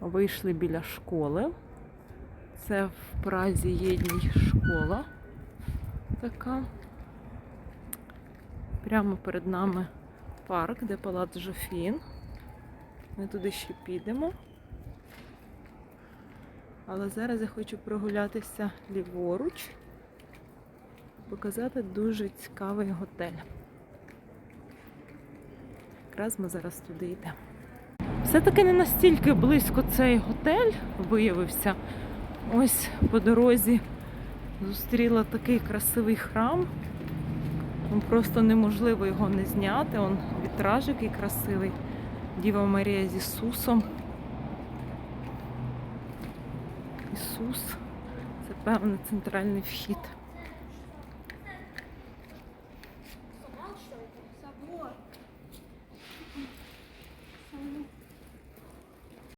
Вийшли біля школи. Це в Празі єдній школа така. Прямо перед нами парк, де палац Жофін. Ми туди ще підемо. Але зараз я хочу прогулятися ліворуч, показати дуже цікавий готель. Якраз ми зараз туди йдемо. Все-таки не настільки близько цей готель виявився. Ось по дорозі зустріла такий красивий храм. Просто неможливо його не зняти. Он вітраж який красивий. Діва Марія з Ісусом. Ісус. Це певний центральний вхід. Собор.